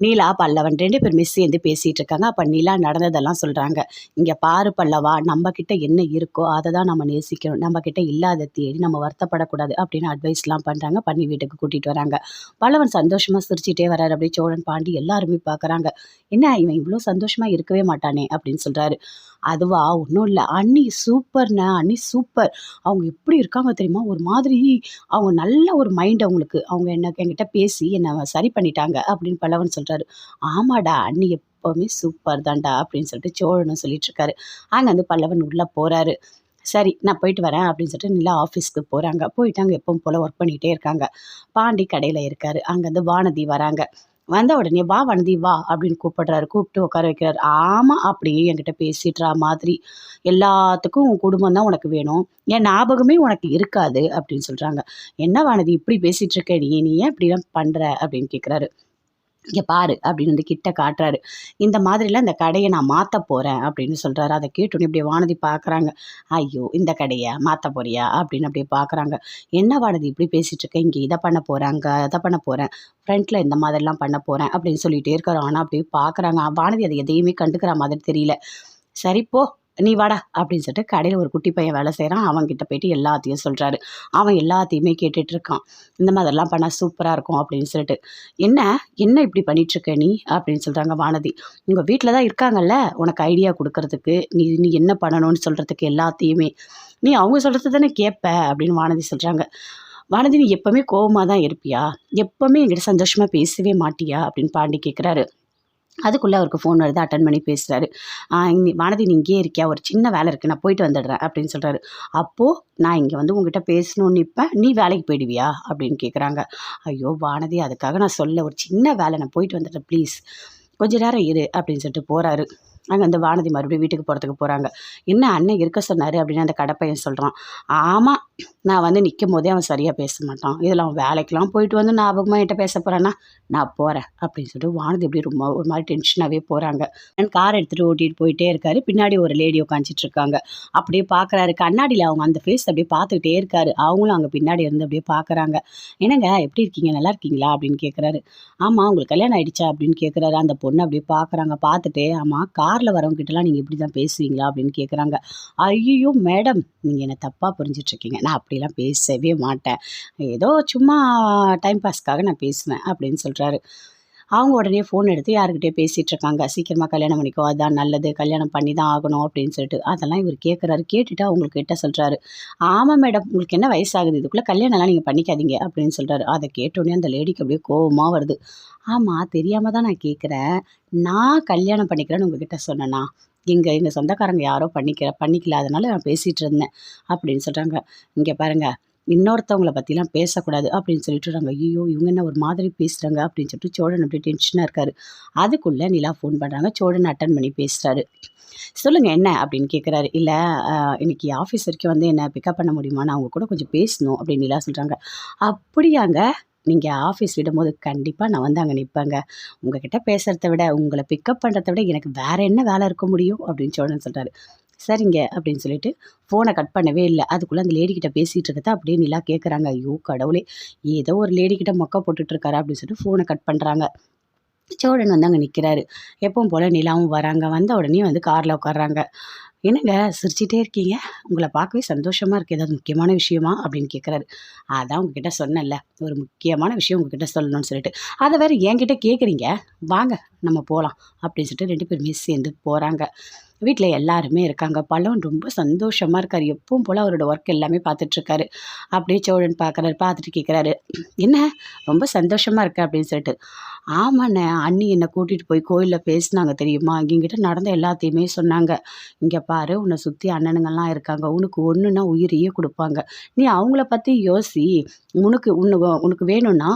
நீலா பல்லவன் ரெண்டு பேருமே சேர்ந்து பேசிகிட்டு இருக்காங்க அப்போ நீலா நடந்ததெல்லாம் சொல்கிறாங்க இங்கே பாரு பல்லவா நம்ம என்ன இருக்கோ அதை தான் நம்ம நேசிக்கணும். நம்ம இல்லாத தேடி நம்ம வருத்தப்படக்கூடாது அப்படின்னு அட்வைஸ்லாம் பண்ணுறாங்க பண்ணி வீட்டுக்கு கூட்டிகிட்டு வராங்க. பல்லவன் சந்தோஷமாக சிரிச்சிட்டே வராரு. அப்படியே சோழன் பாண்டி எல்லாருமே பார்க்குறாங்க என்ன இவன் இவ்வளோ சந்தோஷமாக இருக்கவே மாட்டானே அப்படின்னு சொல்கிறாரு அதுவா? ஒன்றும் இல்லை. அண்ணி சூப்பர்ண்ணா அண்ணி சூப்பர் அவங்க எப்படி இருக்காங்க தெரியுமா? ஒரு மாதிரி அவங்க நல்ல ஒரு மைண்ட் அவங்களுக்கு. அவங்க என்ன என்கிட்ட பேசி என்னை சரி பண்ணிட்டாங்க அப்படின்னு பல்லவன் சொல்கிறாரு ஆமாடா அண்ணி எப்போவுமே சூப்பர் தான்டா அப்படின்னு சொல்லிட்டு சோழனும் சொல்லிட்டு இருக்காரு அங்கே வந்து பல்லவன் உள்ளே போகிறாரு சரி நான் போயிட்டு வரேன் அப்படின்னு சொல்லிட்டு நிலா ஆஃபீஸ்க்கு போகிறாங்க போயிட்டு அங்கே எப்பவும் போல் ஒர்க் பண்ணிகிட்டே இருக்காங்க. பாண்டி கடையில் இருக்காரு. அங்கேருந்து வானதி வராங்க. வந்த உடனே வா வனதி வா அப்படின்னு கூப்பிடுறாரு. கூப்பிட்டு உட்கார வைக்கிறாரு. ஆமாம் அப்படியே என்கிட்ட பேசிட்டுறா மாதிரி. எல்லாத்துக்கும் உன் குடும்பம் தான் உனக்கு வேணும். என் ஞாபகமே உனக்கு இருக்காது அப்படின்னு சொல்கிறாங்க என்ன வானதி இப்படி பேசிகிட்டு இருக்க நீ? நீ ஏன் இப்படிலாம் பண்ணுற அப்படின்னு கேட்குறாரு இங்கே பாரு அப்படின்னு வந்து கிட்ட காட்டுறாரு. இந்த மாதிரிலாம் இந்த கடையை நான் மாற்ற போகிறேன் அப்படின்னு சொல்கிறாரு அதை கேட்டோன்னே இப்படி வானதி பார்க்குறாங்க ஐயோ இந்த கடையை மாற்ற போறியா? அப்படின்னு அப்படியே பார்க்குறாங்க என்ன வானதி இப்படி பேசிகிட்டு இருக்க? இங்கே இதை பண்ண போகிறேன் அங்கே அதை பண்ண போகிறேன் ஃப்ரண்ட்டில் இந்த மாதிரிலாம் பண்ண போகிறேன் அப்படின்னு சொல்லிகிட்டே இருக்கிறோம் ஆனால் அப்படியே பார்க்குறாங்க வானதி அதை எதையுமே கண்டுக்கிற மாதிரி தெரியல. சரிப்போ நீ வாடா அப்படின்னு சொல்லிட்டு கடையில் ஒரு குட்டி பையன் வேலை செய்கிறான் அவன்கிட்ட போயிட்டு எல்லாத்தையும் சொல்கிறாரு அவன் எல்லாத்தையுமே கேட்டுட்ருக்கான் இந்த மாதிரிலாம் பண்ணால் சூப்பராக இருக்கும் அப்படின்னு சொல்லிட்டு. என்ன என்ன இப்படி பண்ணிகிட்ருக்க நீ? அப்படின்னு சொல்கிறாங்க வானதி. உங்கள் வீட்டில் தான் இருக்காங்கல்ல உனக்கு ஐடியா கொடுக்கறதுக்கு. நீ நீ என்ன பண்ணணும்னு சொல்கிறதுக்கு எல்லாத்தையுமே. நீ அவங்க சொல்கிறது தானே கேட்ப அப்படின்னு வானதி சொல்கிறாங்க வானதி நீ எப்போவுமே கோபமாக தான் இருப்பியா? எப்போவுமே என்கிட்ட சந்தோஷமாக பேசவே மாட்டியா? அப்படின்னு பாண்டி கேட்குறாரு அதுக்குள்ளே அவருக்கு ஃபோன் வருது அட்டன் பண்ணி பேசுகிறாரு வானதி நீ இங்கேயே இருக்கியா? ஒரு சின்ன வேலை இருக்குது நான் போயிட்டு வந்துடுறேன் அப்படின்னு சொல்கிறாரு அப்போது நான் இங்கே வந்து உங்ககிட்ட பேசணும்னு நிற்பேன் நீ வேலைக்கு போயிடுவியா? அப்படின்னு கேட்குறாங்க ஐயோ வானதி அதுக்காக நான் சொல்ல ஒரு சின்ன வேலை நான் போயிட்டு வந்துடுறேன் ப்ளீஸ் கொஞ்ச நேரம் இரு அப்படின்னு சொல்லிட்டு போகிறாரு அங்கே அந்த வானதி மறுபடியும் வீட்டுக்கு போகிறதுக்கு போகிறாங்க என்ன அண்ணன் இருக்க சொன்னார் அப்படின்னு அந்த கடைப்பையன் சொல்கிறான் ஆமாம் நான் வந்து நிற்கும் போதே அவன் சரியாக பேச மாட்டான். இதில் அவன் வேலைக்கெலாம் போயிட்டு வந்து ஞாபகமாக என்கிட்ட பேச போகிறான்னா நான் போகிறேன் அப்படின்னு சொல்லிட்டு வானதி இப்படி ரொம்ப ஒரு மாதிரி டென்ஷனாகவே போகிறாங்க கார் எடுத்துகிட்டு ஓட்டிகிட்டு போயிட்டே இருக்காரு. பின்னாடி ஒரு லேடி உட்காந்துட்டு இருக்காங்க. அப்படியே பார்க்குறாரு கண்ணாடியில் அவங்க அந்த ஃபேஸ் அப்படியே பார்த்துக்கிட்டே இருக்காரு. அவங்களும் அங்கே பின்னாடி இருந்து அப்படியே பார்க்குறாங்க என்னங்க எப்படி இருக்கீங்க? நல்லா இருக்கீங்களா? அப்படின்னு கேட்குறாரு ஆமாம் உங்களுக்கு கல்யாணம் ஆயிடுச்சா? அப்படின்னு கேட்குறாரு அந்த பொண்ணு அப்படியே பார்க்குறாங்க பார்த்துட்டு ஆமாம் கார் காரில் வரவங்ககிட்டலாம் நீங்கள் இப்படி தான் பேசுவீங்களா அப்படின்னு கேட்குறாங்க ஐயோ மேடம் நீங்கள் என்னை தப்பாக புரிஞ்சிட்ருக்கீங்க. நான் அப்படிலாம் பேசவே மாட்டேன். ஏதோ சும்மா டைம் பாஸ்க்காக நான் பேசுவேன் அப்படின்னு சொல்கிறாரு அவங்க உடனே ஃபோன் எடுத்து யாருக்கிட்டே பேசிகிட்டு இருக்காங்க. சீக்கிரமாக கல்யாணம் பண்ணிக்கோ அதான் நல்லது கல்யாணம் பண்ணி தான் ஆகணும் அப்படின்னு சொல்லிட்டு. அதெல்லாம் இவர் கேட்குறாரு கேட்டுட்டு அவங்களுக்கு கிட்ட சொல்கிறாரு ஆமாம் மேடம் உங்களுக்கு என்ன வயசாகுது? இதுக்குள்ளே கல்யாணம்லாம் நீங்கள் பண்ணிக்காதீங்க அப்படின்னு சொல்கிறாரு அதை கேட்டோடனே அந்த லேடிக்கு அப்படியே கோபமாக வருது. ஆமாம் தெரியாமல் தான் நான் கேட்குறேன் நான் கல்யாணம் பண்ணிக்கிறேன்னு உங்ககிட்ட சொன்னேன்னா எங்கள் எங்கள் சொந்தக்காரங்க யாரோ பண்ணிக்கிற பண்ணிக்கல. அதனால் நான் பேசிகிட்டு இருந்தேன் அப்படின்னு சொல்கிறாங்க இங்கே பாருங்கள் இன்னொருத்தவங்கள பற்றிலாம் பேசக்கூடாது அப்படின்னு சொல்லிட்டு ஐயோ இவங்க என்ன ஒரு மாதிரி பேசுகிறாங்க அப்படின்னு சொல்லிட்டு சோழன் அப்படி டென்ஷனாக இருக்கார். அதுக்குள்ளே நிலா ஃபோன் பண்ணுறாங்க சோழன் அட்டன் பண்ணி பேசுகிறாரு சொல்லுங்கள் என்ன? அப்படின்னு கேட்குறாரு இல்லை இன்னைக்கு ஆஃபீஸ் வரைக்கும் வந்து என்ன பிக்கப் பண்ண முடியுமா? நான் அவங்க கூட கொஞ்சம் பேசணும் அப்படின்னு நிலா சொல்கிறாங்க அப்படியாங்க. நீங்கள் ஆஃபீஸ் விடும்போது கண்டிப்பாக நான் வந்து அங்கே நிற்பேங்க உங்ககிட்ட பேசுகிறத விட உங்களை பிக்கப் பண்ணுறத விட எனக்கு வேறு என்ன வேலை இருக்க முடியும்? அப்படின்னு சோழன் சொல்கிறாரு சரிங்க அப்படின்னு சொல்லிட்டு ஃபோனை கட் பண்ணவே இல்லை. அதுக்குள்ளே அந்த லேடிக்கிட்ட பேசிகிட்டு இருக்கிறத அப்படியே நிலா கேட்குறாங்க ஐயோ கடவுளே ஏதோ ஒரு லேடிக்கிட்ட மொக்கை போட்டுட்ருக்காரு அப்படின்னு சொல்லிட்டு ஃபோனை கட் பண்ணுறாங்க சோழன் வந்து அங்கே நிற்கிறாரு எப்பவும் போல் நிலாவும் வராங்க. வந்த உடனே வந்து காரில் உட்காடுறாங்க என்னங்க சிரிச்சிட்டே இருக்கீங்க? உங்களை பார்க்கவே சந்தோஷமாக இருக்குது ஏதாவது முக்கியமான விஷயமா? அப்படின்னு கேட்குறாரு அதான் உங்ககிட்ட சொன்னேன்ல. ஒரு முக்கியமான விஷயம் உங்ககிட்ட சொல்லணும்னு சொல்லிட்டு. அதை வேறு என்கிட்ட கேட்குறீங்க வாங்க நம்ம போகலாம் அப்படின்னு சொல்லிட்டு ரெண்டு பேருமே சேர்ந்து போகிறாங்க வீட்டில் எல்லாருமே இருக்காங்க. பழம் ரொம்ப சந்தோஷமாக இருக்கார். எப்பவும் போல் அவரோட ஒர்க் எல்லாமே பார்த்துட்ருக்காரு. அப்படியே சோழன் பார்க்குறாரு பார்த்துட்டு கேட்குறாரு என்ன? ரொம்ப சந்தோஷமாக இருக்கு அப்படின்னு சொல்லிட்டு. ஆமாண்ணே அண்ணி என்னை கூட்டிகிட்டு போய் கோயிலில் பேசினாங்க தெரியுமா? எங்கிட்ட நடந்த எல்லாத்தையுமே சொன்னாங்க. இங்கே பாரு உன்னை சுற்றி அண்ணனுங்கள்லாம் இருக்காங்க. உனக்கு ஒன்றுனா உயிரையே கொடுப்பாங்க. நீ அவங்கள பற்றி யோசி. உனக்கு உன்னு உனக்கு வேணும்னா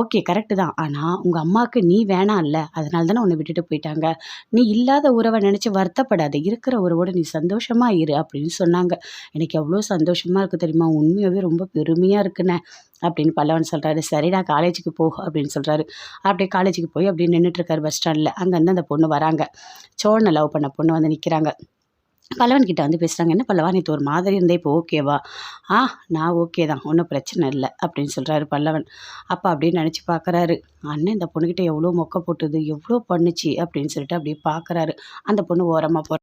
ஓகே கரெக்டு தான். ஆனால் உங்கள் அம்மாவுக்கு நீ வேணாம் இல்லை. அதனால தானே உன்னை விட்டுட்டு போயிட்டாங்க. நீ இல்லாத உறவை நினச்சி வருத்தப்படாத. இருக்கிற உறவோட நீ சந்தோஷமாக இரு அப்படின்னு சொன்னாங்க. எனக்கு எவ்வளோ சந்தோஷமாக இருக்குது தெரியுமா? உண்மையாகவே ரொம்ப பெருமையாக இருக்குண்ணே அப்படின்னு பல்லவன் சொல்கிறாரு சரிடா காலேஜுக்கு போ அப்படின்னு சொல்கிறாரு அப்படியே காலேஜுக்கு போய் அப்படியே நின்றுட்டுருக்காரு பஸ் ஸ்டாண்டில் அங்கேருந்து அந்த பொண்ணு வராங்க. சோழனை லவ் பண்ண பொண்ணு வந்து நிற்கிறாங்க பல்லவன் கிட்ட வந்து பேசுகிறாங்க என்ன பல்லவா நேற்று ஒரு மாதிரி இருந்தே இப்போ ஓகேவா ஆ நான் ஓகே தான் ஒன்றும் பிரச்சனை இல்லை அப்படின்னு சொல்கிறாரு பல்லவன். அப்போ அப்படின்னு நினச்சி பார்க்குறாரு அண்ணன் இந்த பொண்ணுக்கிட்ட எவ்வளோ மொக்க போட்டுது எவ்வளோ பண்ணுச்சு? அப்படின்னு சொல்லிட்டு அப்படியே பார்க்குறாரு அந்த பொண்ணு ஓரமாக போகிற